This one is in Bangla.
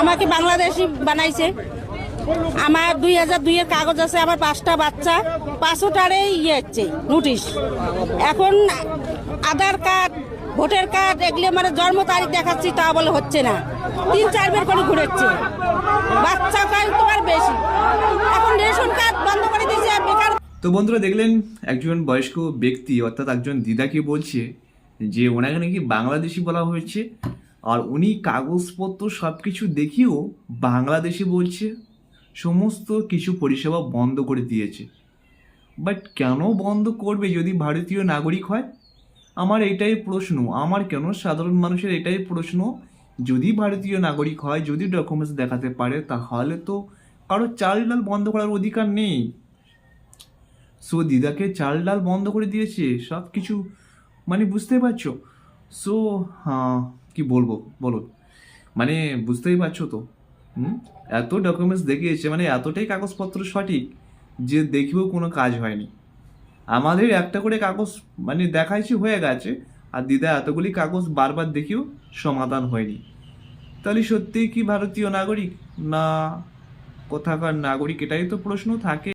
আমাকে বাংলাদেশি বানাইছে। আমার দুই হাজার দুইয়ের কাগজ আছে, আমার পাঁচটা বাচ্চা পাঁচটারে ইয়ে হচ্ছে, নোটিশ। এখন আধার কার্ড, ভোটার কার্ড, এগুলো মানে জন্ম তারিখ দেখাচ্ছি, তা বলে হচ্ছে না। তিন চারবার করে ঘুরেছে। বাচ্চা কাজ তোমার বেশি। এখন রেশন কার্ড বন্ধ করে দিয়েছে, বেকার তো বন্ধুরা দেখলেন, একজন বয়স্ক ব্যক্তি, অর্থাৎ একজন দিদাকে বলছে যে, ওনাকে নাকি বাংলাদেশি বলা হয়েছে। আর উনি কাগজপত্র সব কিছু দেখিয়েও বাংলাদেশে বলছে, সমস্ত কিছু পরিষেবা বন্ধ করে দিয়েছে। বাট কেন বন্ধ করবে যদি ভারতীয় নাগরিক হয়? আমার এটাই প্রশ্ন। আমার কেন সাধারণ মানুষের এটাই প্রশ্ন? যদি ভারতীয় নাগরিক হয়, যদি ডকুমেন্টস দেখাতে পারে, তাহলে তো কারও চাল ডাল বন্ধ করার অধিকার নেই। সো দিদাকে চাল ডাল বন্ধ করে দিয়েছে সব কিছু মানে বুঝতে পারছ? সো হ্যাঁ কি বলব? বলো। মানে বুঝতেই পারছ তো? হুম? এত ডকুমেন্টস দেখিয়েছে মানে এতটাই কাগজপত্র সঠিক যে দেখেও কোনো কাজ হয়নি। আমাদের একটা করে কাগজ মানে দেখাইছি হয়ে গেছে, আর দিদা এতগুলি কাগজ বারবার দেখিও সমাধান হয়নি। তাহলে সত্যিই কি ভারতীয় নাগরিক? না, কোথাকার নাগরিক? এটাই তো প্রশ্ন থাকে।